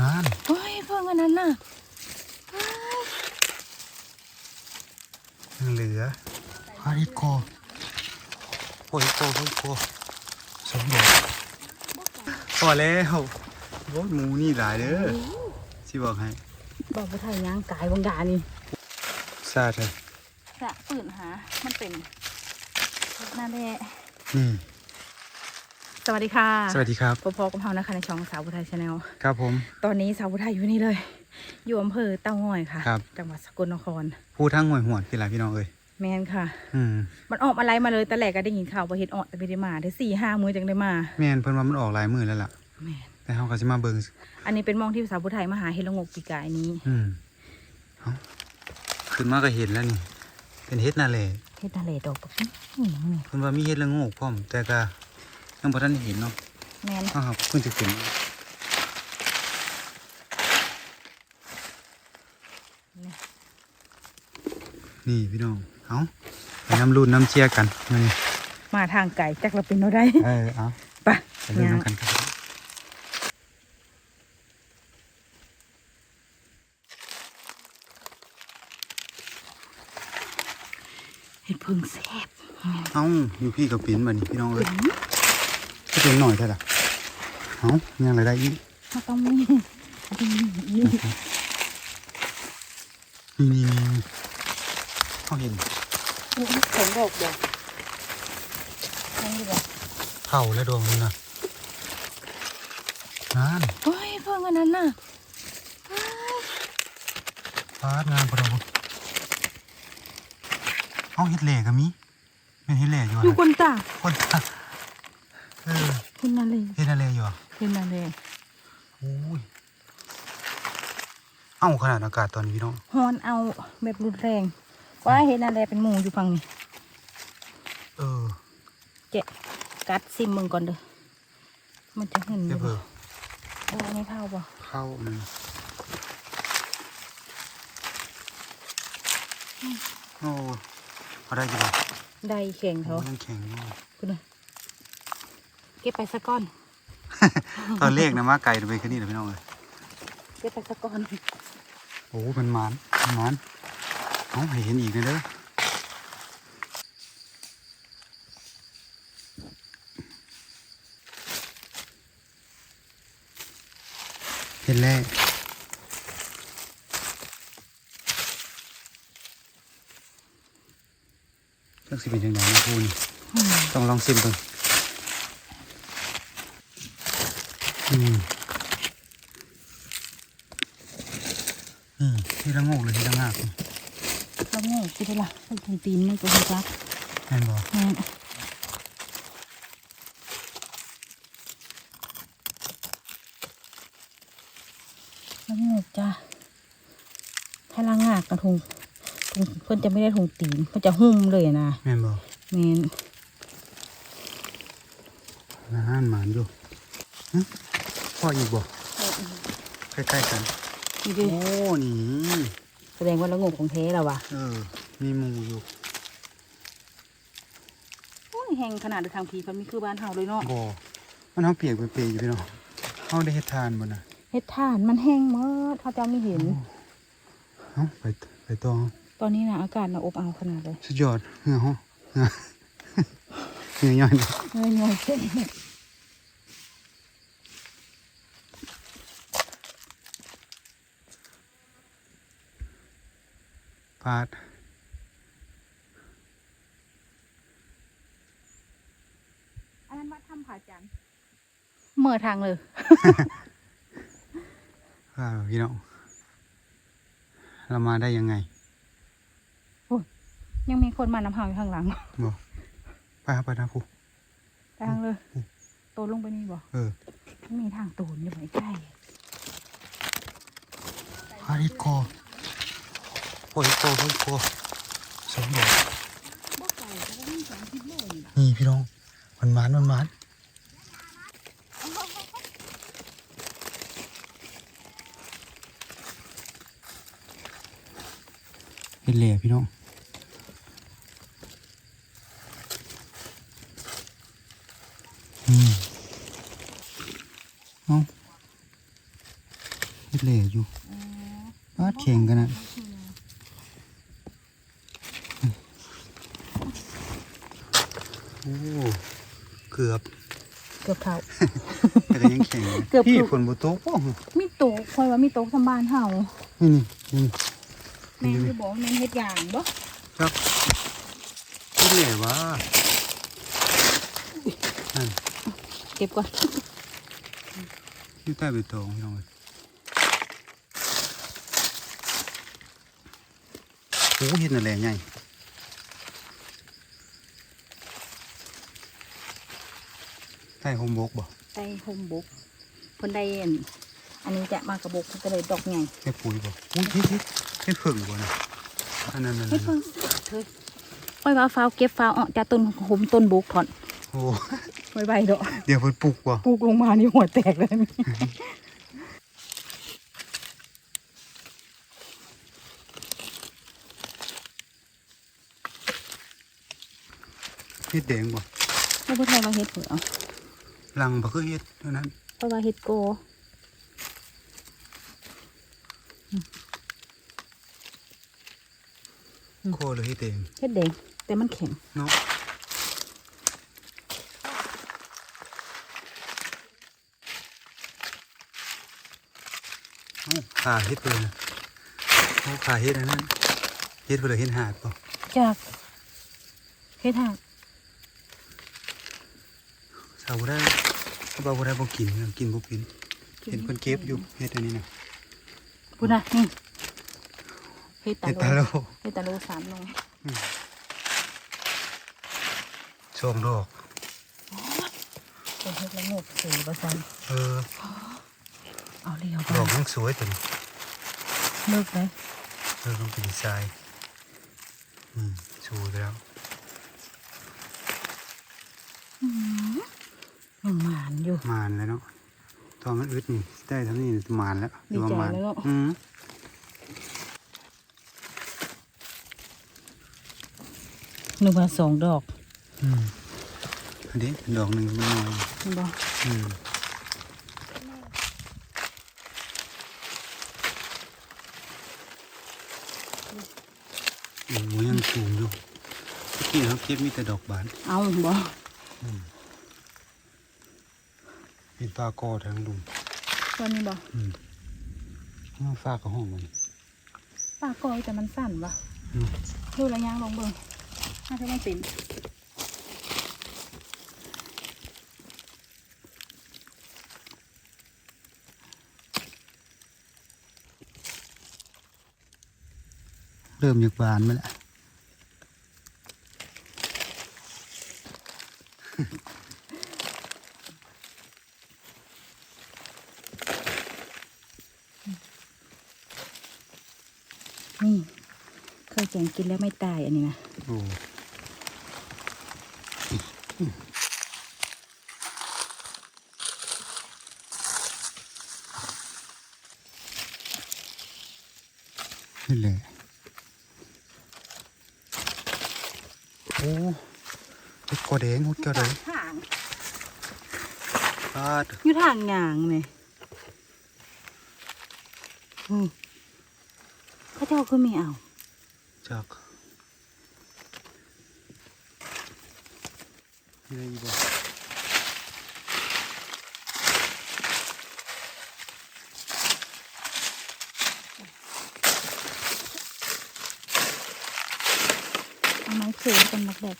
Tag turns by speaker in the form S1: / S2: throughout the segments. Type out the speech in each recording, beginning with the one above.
S1: นั่น
S2: เฮ้ยเพิ่งอันนั้นน่ะ
S1: ยังเหลือฮาริโกโอ้ยโกโอ้ยโกสมบูรณ์พอแล้วโอ้ยหมูนี่หลายเด้อสิบอกให้
S2: บอกไปถ่ายย่างกายบางดานี่
S1: ซาดเลย
S2: สะปืนหา มันเป็นนั่นแหละ
S1: อืม
S2: สวัสดีค่ะ
S1: สวัสดีครับ
S2: พบๆกับเฮานะคะในช่องสาวพุทไทยชาแนล
S1: ครับผม
S2: ตอนนี้สาวพุทไทยอยู่นี่เลย อยู่อำเภอเต้าง่อยค่ะ
S1: ครับ
S2: จังหวัดสกลนคร
S1: ผู้ทั้งหวยหวนพี่หลายพี่น้องเอ้ย
S2: แมนค่ะ
S1: อืม
S2: มันออกอะไรมาเลยแต่แรกก็ได้ยินข่าวว่าเห็ดออกแต่ไม่ได้มาได้สี่ห้ามื้อจังได้มา
S1: แม่นเพิ่นว่ามันออกหลายมือแล้วล่ะ
S2: แมน
S1: แต่เฮาก็สิมาเบิ่ง
S2: อันนี้เป็นหมองที่สาวพุทไทยมาหาเห็ดละโงกปีกายนี้
S1: อืมเอ้าขึ้นมาก็เห็นแล้วนี่ เป็นเฮ็ดนาแล
S2: เห็ดทะเลดอกแบบนี้นี่
S1: เพิ่นว่ามีเฮ็ดละโงกพร้อมแต่ก็ ยังบ่ทันได้เห็นเนาะ
S2: แมน
S1: อ้าวครับเพิ่งจะขึ้น
S2: นี่
S1: นี่พี่น้อง เอาไปน้ำรุ่นน้ำเชียร์กันมานี่
S2: มาทางไก่จักเราเป็นเราได้
S1: เออเอา
S2: ไป
S1: ไปเริ่ม
S2: ย่าง
S1: น้ำกันครับ
S2: เห็ดพึ่งแซ่บ
S1: เอาอยู่พี่กับปิ่นบัดนี้พี่น้องเอ้ย ก็เป็นหน่อยเท่าไหร่เอายังไรได้อีก
S2: มันต้องมีมันต้องมีอีก
S1: นี่นี่นี่เขาเห็น
S2: นี่แข็งดอกเดียวนั่นดีกว่า
S1: เข่าและดวงนี่นะนั่น
S2: เฮ้ยเพิ่งอันนั้นน่ะ
S1: ฟาดงานพอดอกเอาเฮ็ดเหล่ก็มีเป็นเฮ็ดเหล่อยู่
S2: อยู่
S1: อะ
S2: คนตา
S1: คนตาเออ
S2: เห็นนั่นเลย
S1: เฮ็ดอะไรอยู่อะ
S2: เห็นนั่นเลย
S1: โอ้ยเอ้าขนาดอากาศตอนนี้พี่น้อง
S2: ฮอนเอาแบบรุนแรงว่าเห็นนั่นเลยเป็นหมูอยู่ฝั่งนี้
S1: เออ
S2: เจ๊กัดซิมมึงก่อนเด้อมันจะเห็นอ
S1: เรีย
S2: ยู่
S1: บเบอ
S2: บ่
S1: ร์
S2: เออไม่เท่าบ่
S1: เข้ามันโอ้พอได้กี่บาท
S2: ได้แข็ง
S1: โอ้
S2: เขา
S1: ยังแข็งอยู่
S2: คุณน่ะเก็บไปสักก้อน
S1: ตอนเลขนะมาไก่ไปแค่นี้เหรอพี่น้องเลย
S2: เก็บไปสักก้อน
S1: โอ้เป็นหมานเป็นหมานเอาให้เห็นอีกเลยเด้อเห็นแล้วจักสิเป็นยังไงนะพูน
S2: อืม
S1: ต้องลองซิม ดูอืมนี่ที่ละโงกหรือที่ละงากนี่
S2: แล้วไงคิดได้ละไปถึงตีนมันก็เห็นจัก
S1: แม่นบอก
S2: แม่นแล้วไงจ้ะถ้าล่างงากกระทุงทุงเพื่อนจะไม่ได้ทุงตีนเพื่อนจะหุ้มเลยนะ
S1: แม่นบอก
S2: แม่น
S1: อาหารหมานอยู่หึ พ่ออีกบอกใกล้ๆกัน
S2: นี่ดิ
S1: โอ้นี่
S2: แสดงว่าละโงกของเทแล้ววะ
S1: เออ มีหมูอยู่
S2: โอ้ยแห้งขนาดเดินทางพีมันมีคือบ้านเฮาเลยเนาะ
S1: บ่มันเขาเปียกเป็นเปียอยู่พี่น้องเขาได้เฮ็ดทานบ่น่ะ
S2: เฮ็ดถ่านมันแห้งเมื่อเขาจะไม่เห็น
S1: เอ้าไปไปต่อ
S2: ตอนนี้นะอากาศนะอบอ้าวขนาดเลย
S1: สุดยอดเหงื่อห้อเหงื่อเหงื่อย่อย
S2: เฮ้ยหน่อยเช่น
S1: ปาด
S2: อันนั้นวัดถ้ำผาจันเมื่อทางเลย
S1: ว่าพี่น้องเรามาได้ยังไง
S2: ยังมีคนมานำหางอยู่ข้างหลัง
S1: บอกไปครับไปนะครู
S2: ทางเลยโตลงไปนี่บ่
S1: เออ
S2: ไม่มีทางตูนอยู่ไหนใกล้
S1: ฮาริโก โอ้ยโกโอ้ยโกสมบูรณ์นี่พี่น้องมันมันมันมันเห็นเหล่พี่น้องอืมเอาเฮ็ดเหล่อยู่ปาดแข่งกันนะโอ้เกือบ
S2: เกือบเท่า
S1: แต่ก็ยังแข็งอยู่
S2: เกือบ
S1: พี่
S2: ถูก
S1: ฝนบ่ตกบ่
S2: มีโต๊ะคอยว่ามีโต๊ะทำบ้านเฮา
S1: นี่นี่นี่
S2: แม่คือบอกแม่นเฮ็ดอย่างบ่
S1: ครับเฮ็ดเหล่วะนั่น
S2: เก็บก่อน
S1: อยู่ใต้ใบตองพี่น้องเอ้ยโอ้เห็ดนั่นแหละใหญ่ ใต้โฮมบกบ่
S2: ใส่ห่มบกเพิ่นได้อันอันนี้จะมากระบกเพิ่นก็เลยดอกใหญ่
S1: เฮ็ดปุ๋ยบ่อุ้ยเฮ็ดเฮ็ดเฮ็ดเพิ่งบ่นะอันนั้นนั่น
S2: เฮ็ด
S1: นั่น
S2: เพิ่งเฮ้ยคอยว่าฟ้าวเก็บฟ้าวออกจากต้นห่มต้นบกถอน
S1: โอ้
S2: ไว้ใบดอก
S1: เดี๋ยวเพิ่นปลูกบ่
S2: ปลูกลงมานี่หัวแตกเลยนี่
S1: เฮ็ดแดงบ่
S2: แล้วเพิ่นว่าเฮ็ดเผือ เอา
S1: ลังบ่คือเฮ็ดเท่านั้น
S2: เพราะว่าเฮ็ดโก
S1: โคเลยเฮ็ดแดง
S2: เฮ็ดแดงแต่มันแข็ง
S1: เนาะเอ้าขาเฮ็ดเพิ่นน่ะโอ้ขาเฮ็ดอันนั้นเฮ็ดเพิ่นเลยเฮ็ดหาดบ่
S2: จากเฮ็ดหา ก
S1: สาวบ่ได้เขาบอกบ่ได้บ่กินนะกินบ่เป็นเห็นเพิ่นเก็บอยู่เฮ็ดอันนี้น่ะ
S2: พุ่นน่ะนี่เฮ็ดตา
S1: เฮ็ด
S2: โล
S1: ตาโล
S2: เฮ็ดตาโลสามโล
S1: สองดอก
S2: เป็นเฮ็ดละงกสีประสัน
S1: เออ
S2: เอาเรียว
S1: ดอกมันสวยตัวนี้
S2: เลิกเลย
S1: เออมันเป็นดีไซน์อืมสวยแล้ว
S2: มันห มานอยู่
S1: มานแล้วเนาะตอนมันอึดนี่ได้เท่านี้มานแล้ว
S2: ดีใจ
S1: มาน
S2: แล้วเนอะ
S1: อืม
S2: หนึ่งมาสองดอก
S1: อืมอันนี้ดอกหนึ่งมันน้อย
S2: เห็นบ่
S1: อืมโอ้โหยังสูงอยู่เมื่อกี้เขาเก็บมีแต่ดอกบาน
S2: เอาบ่
S1: เป็นปลากอทางลุง
S2: ตอนนี้บ่
S1: อืมมาฝากกับห้องมัน
S2: ปากกอยแต่มันสั่นบ่
S1: อืม
S2: ดูระยางลองเบิ่งน่าจะไม่เป็น
S1: เริ่มจากบานมาแล้ว
S2: นี่ เคยแกงกินแล้วไม่ตายอันนี้นะ
S1: โอ้นี่แหละโอ้เฮ็ดกอแดงฮุดกอแดง
S2: ทาง
S1: ปาด
S2: อยู่ทางยางนี่อืมพระเจ้าคือไม่เอา
S1: จากนี่ได้บ่
S2: เอาไม้เสือกันมักแดด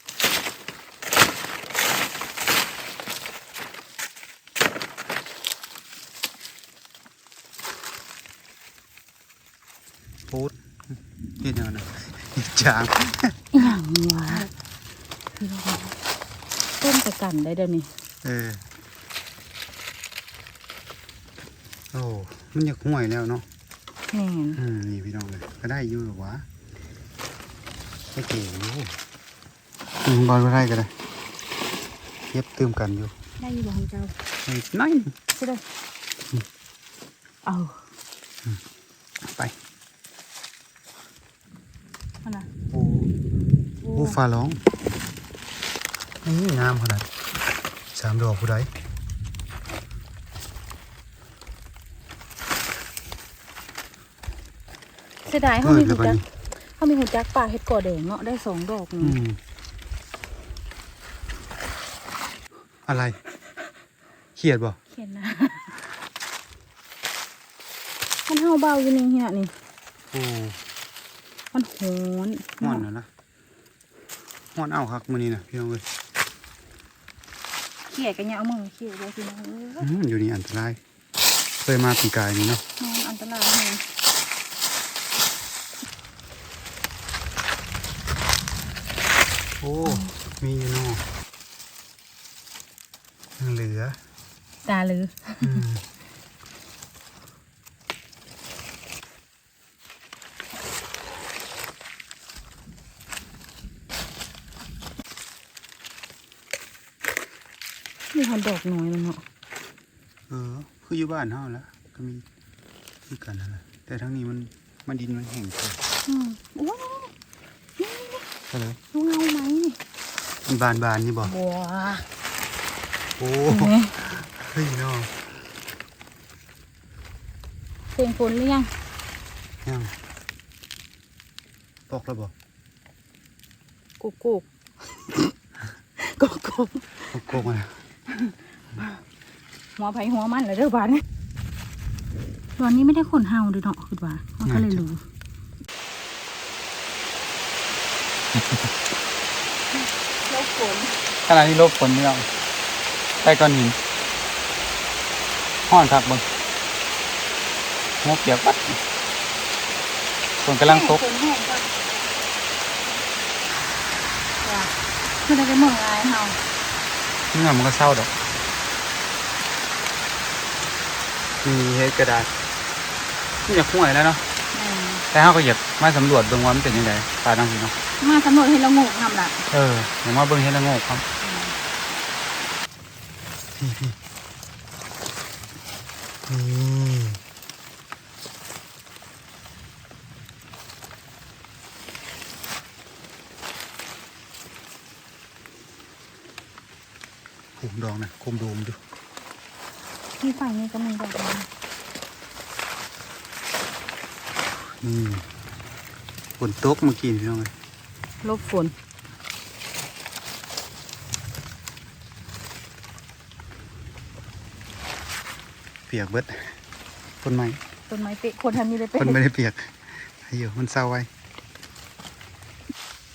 S1: พูดเฮ็ดหยังนะ เฮ็ดจาง
S2: อหย่างวะพี่น้องต้มกระกันได้เดี๋ยวนี้
S1: เออโอ้มันอยากห่วยแล้วเนาะ
S2: แม่น
S1: อืมนี่พี่น้องเลยก็ได้อยู่หรอวะไม่เก่งอยู่อืมบอลก็ได้ก็ได้เย็บเติมกันอยู่
S2: ได้อยู่บ่ของเจ้า
S1: ไอ้น้อย
S2: ใช่เลยเอา
S1: ไป
S2: เอานะ
S1: โอ้ โอ้ฟ้าร้องนี่งามขนาดสามดอกผู้ใด
S2: เสียดายเขา
S1: เกิ
S2: มี
S1: ดเล
S2: หู
S1: ยบัด
S2: จัก
S1: นี้
S2: เขามีหูจักป่าเห็ดก่อแดงเนาะได้สองดอกหนึ
S1: อื
S2: ง
S1: มอะไร เขียดบ่
S2: เขียนนะมันเฮาเบาอยู่นี่เฮียนี่
S1: โอ้
S2: มันโหน
S1: ห่อนแล้วนะ ห่อนเอาคักมื้อนี้น่ะพี่น้องเอ้ย
S2: เขี่ยกันเนี่ยเอามือเขี่ยไว้พี่น้องเอ้ย
S1: อืมอยู่นี่อันตรายเคยมาปีกายนี่เนาะ
S2: นอนอันตรายแฮง
S1: โอ้มีอยู่เนาะยังเหลือ
S2: ตาลือ
S1: อืม
S2: มีหอดดอกน้อยมันเนาะ
S1: เออคืออยู่บ้านเฮาแล้วก็มีคือกันนั่นแหละแต่ทั้งนี้มันมันดินมันแห้งเกิน
S2: อืมโอ้ย
S1: ก็เลย
S2: ดูเงาไหมนี่
S1: มันบานบานๆนี่บ่
S2: บัว
S1: โอ้
S2: เห็นไหม
S1: เฮ้ยเนาะ
S2: เสียงฝนหรือยัง
S1: ยังตกแล้วบ่
S2: กุกกุกกุกกุก
S1: ตกโกงมาแล้ว
S2: หัวไผ่หัวมันเลยเด้อบ้านนี่ตอนนี้ไม่ได้ขนเฮาด้วยเนาะคือว่า มันก็เลยรู้แล้วฝน
S1: ขณะนี้ลบฝนนี่เราใต้ก้อนหินห้อนคักเบ่งหัวเปียกปัดฝนกำลังตก
S2: ฝนแห้งก่อนจ้ะคือได้ไปเมืองอายเฮา
S1: นี่มันก็เศร้าดอกมีเฮ็ดกระดาษนี่อยากห่วยแล้วเนาะ
S2: อืม
S1: แต่เขาก็อยากมาสำรวจเบิ่งว่ามันเป็นยังไงตาดังสิเนาะ
S2: มาสำรวจให้เราโงกทำละ
S1: เอออยากมาเบิ่งเฮ็ดละโงกครับนี่ ดองนะคุมดูมดู
S2: ที่ฝั่งนี้ก็มีดอกไม้
S1: นี่ฝนตกเมื่อกี้พี่น้องเลย
S2: ลบฝน
S1: เปียกเบิดต้นไม้
S2: ต้นไม้เปะคนทำนี่เลยเปะ
S1: คนไม่ได้เปียกให้อยู่มันเศร้าไว้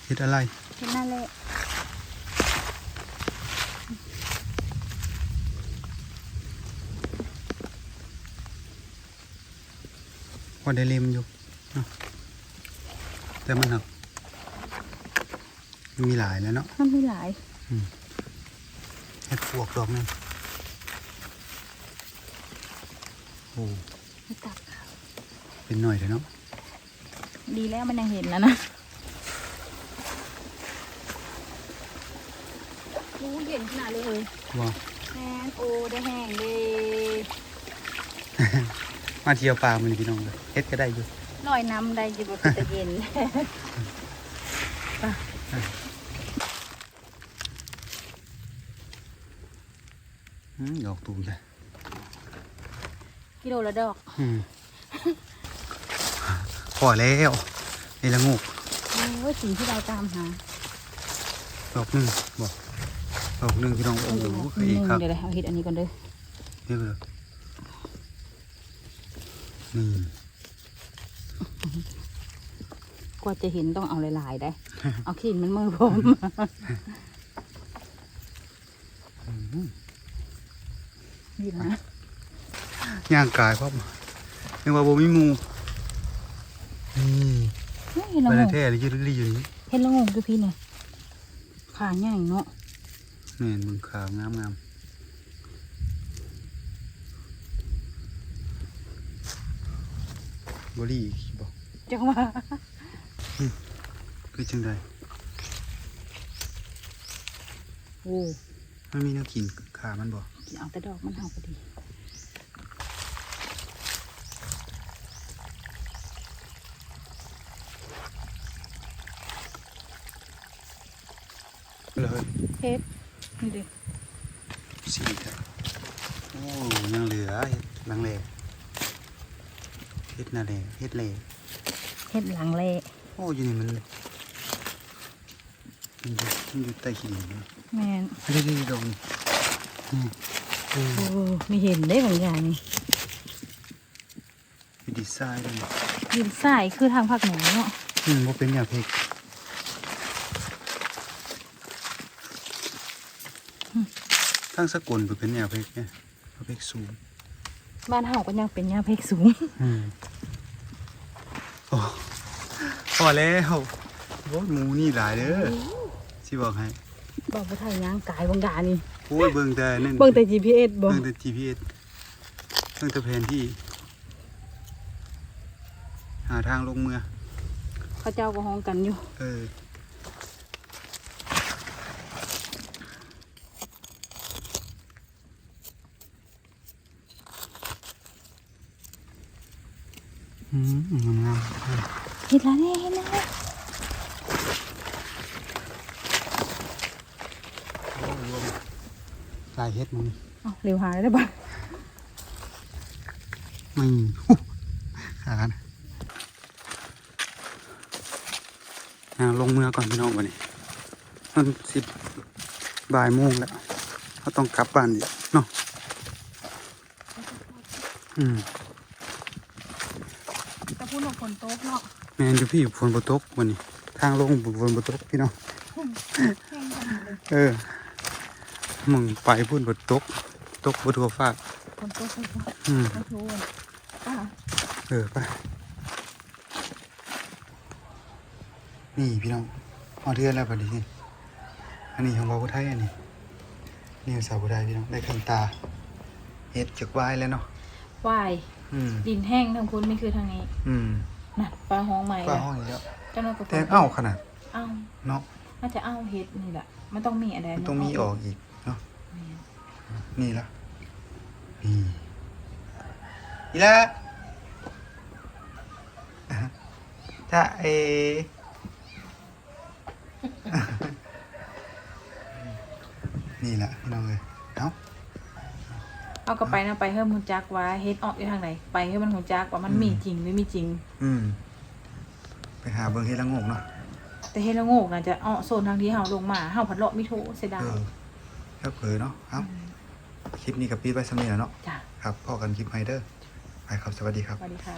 S1: เฮ็ดอะไร
S2: เห็นหน้าเละ
S1: ว่าได้เล็มอยู่เนาะแต่มันหักมันมีหลายแล้วเนาะ
S2: มันมีหลาย
S1: เฮ็ดปวกดอกนึงโอ้
S2: ไม่ตัดค่ะ
S1: เป็นหน่อยเลยเนาะ
S2: ดีแล้วมันยังเห็นแล้วนะโอ้เย็นขนาดเลย
S1: ว้าว
S2: แมนโอ้ได้แห้งเลย
S1: มาเที่ยวป่ามันพี่น้องเลยเฮ็ดก็ได้อยู่
S2: ลอยน้ำได้จะแบบจะเย็น
S1: อืมดอกตูมเลย
S2: กิโลละดอก
S1: อืมพอแล้วนี่ละงูก
S2: โอ้ยสิ่งที่เราตามหา
S1: ดอกหนึ่งบอกดอกหนึ่งพี่น้องโอ้โห
S2: หนึ่
S1: อีก
S2: ง
S1: ครับ
S2: เดี๋ยวเอาเห็ดอันนี้ก่อนเด้อ
S1: นี่เลย นี่
S2: กว่าจะเห็นต้องเอาหลายๆได้ เอาขีดมันมือผมดีนะ
S1: ย่างกายพ่อมนึกว่าโบมีหมูนี่
S2: เฮ้ยเห็นละ
S1: ไป
S2: ง
S1: ละ
S2: ง
S1: แท้เลยยืดลี่อยู่นี่
S2: เห็นละงงดูพี่เนี่ยขาใหญ่เนาะ
S1: นี่มึงขาวงามงาม บอรี่บอก
S2: จังว่า
S1: คือจังใด
S2: โอ้
S1: มันมีแนวกินขามันบอก
S2: กินเอาแต่ดอกมันเห่าพอดี
S1: เลย
S2: เทปนี่เด้
S1: สีครับโอ้ยังเหลือเฮ็ดลังเล เฮ็ดนาเลเฮ็ดเล
S2: เฮ็ดหลังเละ
S1: โอ้อยู่นี่มันมันอยู่มันอยู่ใต้ขี้ดินนะ
S2: แม่น
S1: ไม่ได้ดีดงนี่เออ
S2: โอ้ไม่เห็นได้บางอย่างนี่
S1: อยู่ดีไซน์เลย
S2: ดินทรายคือทางภาคเหนือเนาะ
S1: อืมว่าเป็นอย่างเพกทั้งสกุลเป็นอย่างเพกเนี่ยเพกสูง
S2: บ้านเฮาก็ยังเป็นหญ้าเพกสูง
S1: อืมโอ้พอแล้วโอ้ยหมูนี่หลายเด้อสิบอกให้
S2: บอกว่าถ่ายย่างกายบางดานี่
S1: โอ้ยเบิ่งแต่นั่น
S2: เบิ่งแต่ GPS บ่
S1: เบิ่งแต่ GPS เบิ่งแต่แผนที่ หาทางลงเมือง
S2: เขาเจ้าก็ฮ้องกันอยู่
S1: เออ งามๆ
S2: เห็นแล้วเนี่ยเห็นแล้ว
S1: ลายเฮ็ดมึง
S2: เร็วหายได้บ้าง
S1: ไม่ฮู้ขากันอ่าลงเมื่อก่อนพี่น้องวันนี้มันสิบบ่ายโมงแล้วเราต้องกลับบ้านอีกเนาะอืม
S2: แต่พูดว่าฝนตกเนาะ
S1: แมนอยู่พี่ฝนบตกวันนี้ทางลงฝนบตกพี่น้องเออมึงไปพุ่นบตก ตกบทัวฟ้า
S2: ฝนตกฝนตก
S1: อืม
S2: ไม่รู้อะ
S1: เออไปนี่พี่น้องเอาเทือนแล้วบัดนี้อันนี้ของบาวุไทยอันนี้นี่ของสาวบุไทยพี่น้องได้ขันตาเฮ็ดจากวายแล้วเนาะ
S2: วาย
S1: อืม
S2: ดินแห้งทางคุณนี่คือทางนี้
S1: อืม
S2: น่ะปลาห้องใหม่
S1: ป้า
S2: อะ
S1: ห้องนี้แล้ว
S2: เจ้าหน้าที่
S1: แต่เอ้าขนาด
S2: เอ้า
S1: เนาะ
S2: น่าจะเอ้าเฮ็ดนี่แหละมันต้องมีอะไร
S1: มันต้องมีออกอีกเนาะ
S2: แม่น
S1: นี่ละนี่อีละจะเอนี่แหละพี่น้องเลย เอ้า
S2: เอากลับไปนะไปเพิ่มหูจักว่าเฮ็ดออกอยู่ทางไหนไปให้มันหูจักว่ามันมีจริงหรือไม่จริง
S1: อืม ไปหาเบิ้งเฮ็ดละโงกเนาะ
S2: แต่เฮ็ดละโงกน่ะจะอ้อโซนทางที่เฮาลงมาเฮาผัดเลาะมิโทเสียดา
S1: เอยอแล้วเผลอเนาะเอ้าคลิปนี้กับปีดไปสำเนียงแล้วเนาะ
S2: จ้ะ
S1: ครับพอกันคลิปไฮเดอร์ไปครับสวัสดีครับ
S2: สวัสดีค่ะ